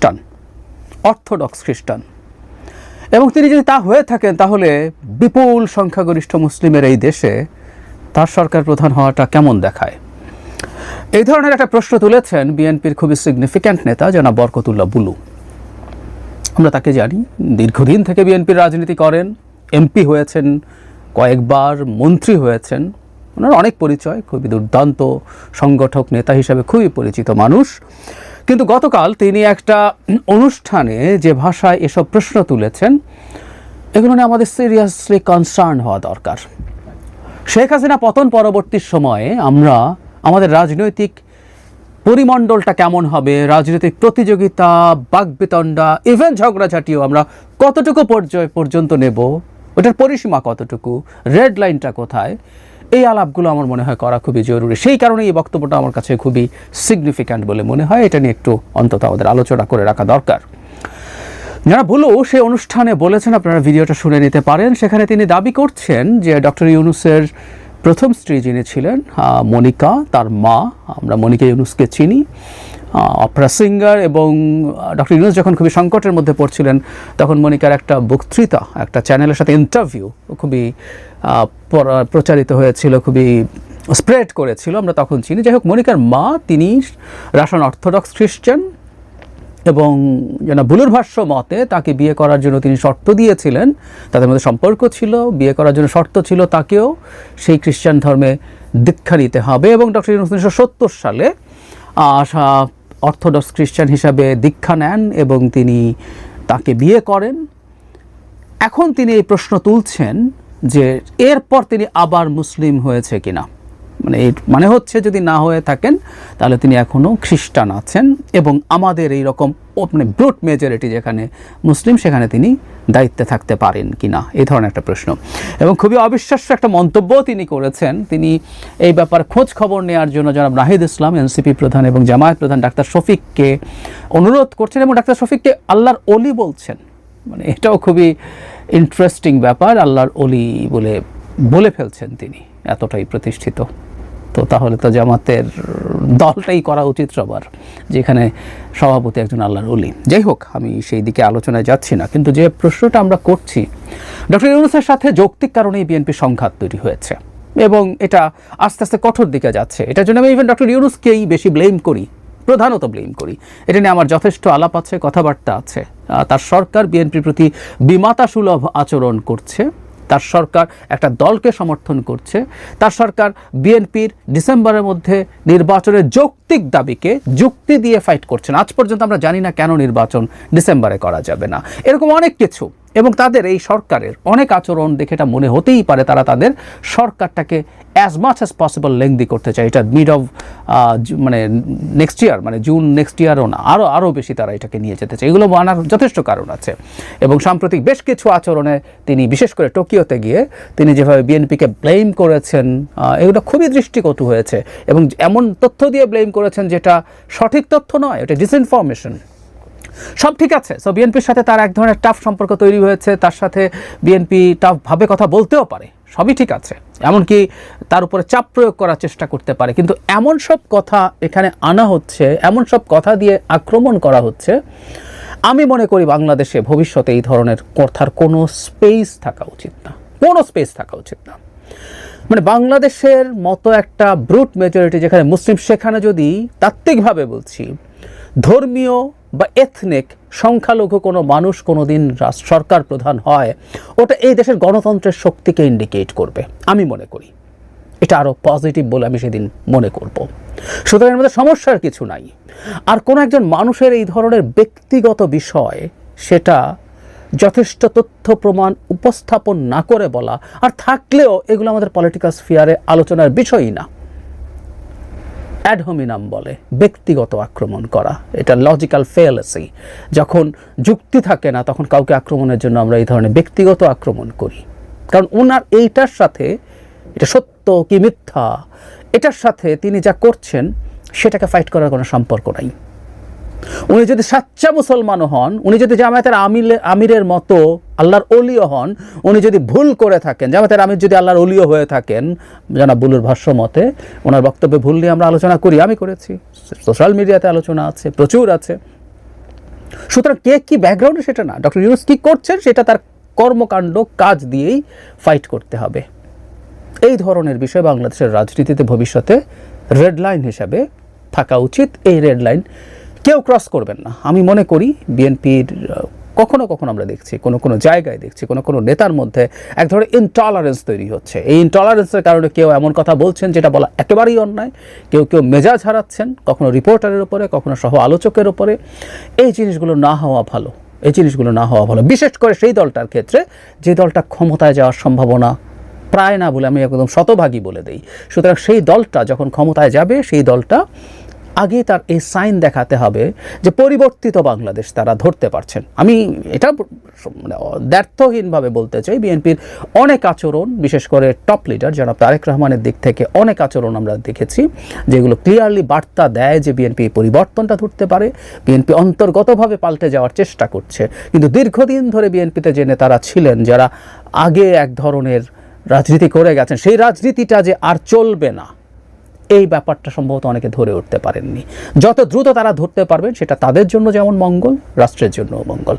খ্রিস্টান, অর্থোডক্স খ্রিস্টান। এবং তিনি যদি তা হয়ে থাকেন, তাহলে বিপুল সংখ্যাগরিষ্ঠ মুসলিমের এই দেশে তার সরকার প্রধান হওয়াটা কেমন দেখায়? এই ধরনের একটা প্রশ্ন তুলেছেন বিএনপির খুবই সিগনিফিক্যান্ট নেতা জনাব বরকতুল্লাহ বুলু। আমরা তাকে জানি। দীর্ঘদিন থেকে বিএনপির রাজনীতি করেন, এমপি হয়েছেন, কয়েকবার মন্ত্রী হয়েছেন। ওনার অনেক পরিচয়, খুবই দুর্দান্ত সংগঠক, নেতা হিসেবে খুবই পরিচিত মানুষ। কিন্তু গতকাল তিনি একটা অনুষ্ঠানে যে ভাষায় এসব প্রশ্ন তুলেছেন, এগুলো নিয়ে আমাদের সিরিয়াসলি কনসার্ন হওয়া দরকার। শেখ হাসিনা পতন পরবর্তী সময়ে আমরা আমাদের রাজনৈতিক পরিমণ্ডলটা কেমন হবে, রাজনৈতিক প্রতিযোগিতা বাগবিতণ্ডা ইভেন ঝগড়াঝাটিও আমরা কতটুকু পর্যায় পর্যন্ত নেব, ওটার পরিসীমা কতটুকু রেড লাইনটা কোথায় এই আলাপগুলো আমার মনে হয় করা খুবই জরুরি। সেই কারণে এই বক্তব্যটা আমার কাছে খুবই সিগনিফিক্যান্ট বলে মনে হয়। এটা নিয়ে একটু অন্তত আমাদের আলোচনা করে রাখা দরকার। যারা ভুলো সে অনুষ্ঠানে বলেছেন, আপনারা ভিডিওটা শুনে নিতে পারেন। সেখানে তিনি দাবি করছেন যে ডক্টর ইউনুসের প্রথম স্ত্রী যিনি ছিলেন মনিকা, তার মা, আমরা মনিকা ইউনুসকে চিনি অপরা সিঙ্গার এবং ডক্টর ইউনুস যখন খুবই সংকটের মধ্যে পড়ছিলেন, তখন মনিকার একটা বক্তৃতা, একটা চ্যানেলের সাথে ইন্টারভিউ খুবই প্রচারিত হয়েছিল, খুবই স্প্রেড করেছিল, আমরা তখন চিনি। যাই হোক, মনিকার মা, তিনি রাসায়ন অর্থোডক্স খ্রিস্টান এবং যেন বুলুর ভাষ্য মতে তাকে বিয়ে করার জন্য তিনি শর্ত দিয়েছিলেন, তাদের মধ্যে সম্পর্ক ছিল, বিয়ে করার জন্য শর্ত ছিল তাকেও সেই খ্রিস্টান ধর্মে দীক্ষা নিতে হবে এবং ডক্টর উনিশশো সত্তর সালে আশা অর্থোডক্স খ্রিস্টান হিসাবে দীক্ষা নেন এবং তিনি তাকে বিয়ে করেন। এখন তিনি এই প্রশ্ন তুলছেন যে এরপর তিনি আবার মুসলিম হয়েছে কিনা। মানে এই মানে হচ্ছে যদি না হয়ে থাকেন, তাহলে তিনি এখনও খ্রিস্টান আছেন এবং আমাদের এই রকম মানে ব্রুট মেজরিটি যেখানে মুসলিম, সেখানে তিনি দায়িত্বে থাকতে পারেন কি না এই ধরনের একটা প্রশ্ন। এবং খুবই অবিশ্বাস্য একটা মন্তব্য তিনি করেছেন। তিনি এই ব্যাপারে খোঁজ খবর নেওয়ার জন্য জনাব নাহিদ ইসলাম, এনসিপি প্রধান এবং জামায়াত প্রধান ডাক্তার শফিককে অনুরোধ করছেন এবং ডাক্তার শফিককে আল্লাহর অলি বলছেন। মানে এটাও খুবই ইন্টারেস্টিং ব্যাপার, আল্লাহর অলি বলে বলে ফেলছেন তিনি, এতটাই প্রতিষ্ঠিত। তো তাহলে তো জামাতের দলটাই করা উচিত সবার, যেখানে সভাপতি একজন আল্লাহর অলি যাই হোক, আমি সেই দিকে আলোচনায় যাচ্ছি না, কিন্তু যে প্রশ্নটা আমরা করছি, ডক্টর ইউনুসের সাথে যৌক্তিক কারণেই বিএনপি সংঘাত তৈরি হয়েছে, এবং এটা আস্তে আস্তে কঠোর দিকে যাচ্ছে। এটার জন্য আমি ইভেন ডক্টর ইউনুসকেই বেশি ব্লেম করি। প্রধানত ব্লেম করি। এটা নিয়ে আমার যথেষ্ট আলাপ আছে, কথাবার্তা আছে। তার সরকার বিএনপির প্রতি বিমাতা সুলভ আচরণ করছে। তার সরকার একটা দলকে সমর্থন করছে। তার সরকার বিএনপির ডিসেম্বরের মধ্যে নির্বাচনের যৌক্তিক দাবিকে যুক্তি দিয়ে ফাইট করছেন আজ পর্যন্ত আমরা জানি না কেন নির্বাচন ডিসেম্বরে করা যাবে না। এরকম অনেক কিছু। এবং তাদের এই সরকারের অনেক আচরণ দেখে এটা মনে হতেই পারে তারা তাদের সরকারটাকে as much as possible lengthy করতে চায়। এটা মিড অফ মানে নেক্সট ইয়ার মানে জুন নেক্সট ইয়ারও না আরও আরও বেশি তারা এটাকে নিয়ে যেতে চায়। এগুলো আনার যথেষ্ট কারণ আছে। এবং সাম্প্রতিক বেশ কিছু আচরণে তিনি বিশেষ করে টোকিওতে গিয়ে তিনি যেভাবে বিএনপিকে ব্লেম করেছেন এগুলো খুবই দৃষ্টিকটু হয়েছে। এবং এমন তথ্য দিয়ে ব্লেম করেছেন যেটা সঠিক তথ্য নয় এটা ডিসইনফরমেশন সব ঠিক আছে। সো বিএনপির সাথে তার এক ধরনের টাফ সম্পর্ক তৈরি হয়েছে। তার সাথে বিএনপি টাফভাবে কথা বলতেও পারে। সবই ঠিক আছে। এমনকি তার উপরে চাপ প্রয়োগ করার চেষ্টা করতে পারে। কিন্তু এমন সব কথা এখানে আনা হচ্ছে, এমন সব কথা দিয়ে আক্রমণ করা হচ্ছে, আমি মনে করি বাংলাদেশে ভবিষ্যতে এই ধরনের কথার কোনো স্পেস থাকা উচিত না। কোনো স্পেস থাকা উচিত না। মানে বাংলাদেশের মতো একটা ব্রুট মেজরিটি যেখানে মুসলিম, সেখানে যদি তাত্ত্বিকভাবে বলছি, ধর্মীয় বা এথনিক সংখ্যালঘু কোনো মানুষ কোনো দিন সরকার প্রধান হয়, ওটা এই দেশের গণতন্ত্রের শক্তিকে ইন্ডিকেট করবে, আমি মনে করি। এটা আরও পজিটিভ বলে আমি সেদিন মনে করব। সুতরাং এর মধ্যে সমস্যার কিছু নাই। আর কোনো একজন মানুষের এই ধরনের ব্যক্তিগত বিষয়, সেটা যথেষ্ট তথ্য প্রমাণ উপস্থাপন না করে বলা, আর থাকলেও এগুলো আমাদের পলিটিক্যাল স্ফিয়ারে আলোচনার বিষয়ই না। অ্যাডহোমিনাম বলে, ব্যক্তিগত আক্রমণ করা। এটা লজিক্যাল ফেয়ালেসি যখন যুক্তি থাকে না, তখন কাউকে আক্রমণের জন্য আমরা এই ধরনের ব্যক্তিগত আক্রমণ করি। কারণ ওনার এইটার সাথে, এটা সত্য কি মিথ্যা, এটার সাথে তিনি যা করছেন, সেটাকে ফাইট করার কোনো সম্পর্ক নাই। উনি যদি সাচ্চা মুসলমানও হন, উনি যদি জামায়াতের আমিলে, আমিরের মতো আল্লাহর অলিও হন, উনি যদি ভুল করে থাকেন, জামায়াতের আমির যদি আল্লাহর অলিও হয়ে থাকেন জানা বুলুর ভাষ্য মতে ওনার বক্তব্যে ভুল নিয়ে আমরা আলোচনা করি, আমি করেছি। সোশ্যাল মিডিয়াতে আলোচনা আছে, প্রচুর আছে। সুতরাং কে কি ব্যাকগ্রাউন্ডে সেটা না, ডক্টর ইউনুস কী করছেন সেটা তার কর্মকাণ্ড, কাজ দিয়েই ফাইট করতে হবে। এই ধরনের বিষয় বাংলাদেশের রাজনীতিতে ভবিষ্যতে রেড লাইন হিসাবে থাকা উচিত। এই রেড লাইন কেউ ক্রস করবেন না। আমি মনে করি বিএনপির কখনো কখনো আমরা দেখছি, কোনো কোনো জায়গায় দেখছি, কোনো কোনো নেতার মধ্যে এক ধরনের ইনটলারেন্স তৈরি হচ্ছে। এই ইনটলারেন্সের কারণে কেউ এমন কথা বলছেন যেটা বলা একেবারেই অন্যায়। কেউ কেউ মেজাজ হারাচ্ছেন, কখনো রিপোর্টারের উপরে, কখনো সহ আলোচকের উপরে। এই জিনিসগুলো না হওয়া ভালো, এই জিনিসগুলো না হওয়া ভালো। বিশেষ করে সেই দলটার ক্ষেত্রে যে দলটা ক্ষমতায় যাওয়ার সম্ভাবনা প্রায় না বলে আমি একদম শতভাগী বলে দিই। সুতরাং সেই দলটা যখন ক্ষমতায় যাবে, সেই দলটা আগে তার এই সাইন দেখাতে হবে যে পরিবর্তিত বাংলাদেশ তারা ধরতে পারছেন। আমি এটা মানে দ্ব্যর্থহীনভাবে বলতে চাই, বিএনপির অনেক আচরণ, বিশেষ করে টপ লিডার জনাব তারেক রহমানের দিক থেকে অনেক আচরণ আমরা দেখেছি, যেগুলো ক্লিয়ারলি বার্তা দেয় যে বিএনপি পরিবর্তনটা ধরতে পারে, বিএনপি অন্তর্গতভাবে পাল্টে যাওয়ার চেষ্টা করছে। কিন্তু দীর্ঘদিন ধরে বিএনপিতে যে নেতারা ছিলেন, যারা আগে এক ধরনের রাজনীতি করে গেছেন, সেই রাজনীতিটা যে আর চলবে না এই ব্যাপারটা সম্ভবত অনেকে ধরে উঠতে পারেননি। যত দ্রুত তারা ধরতে পারবেন, সেটা তাদের জন্য যেমন মঙ্গল, রাষ্ট্রের জন্য মঙ্গল।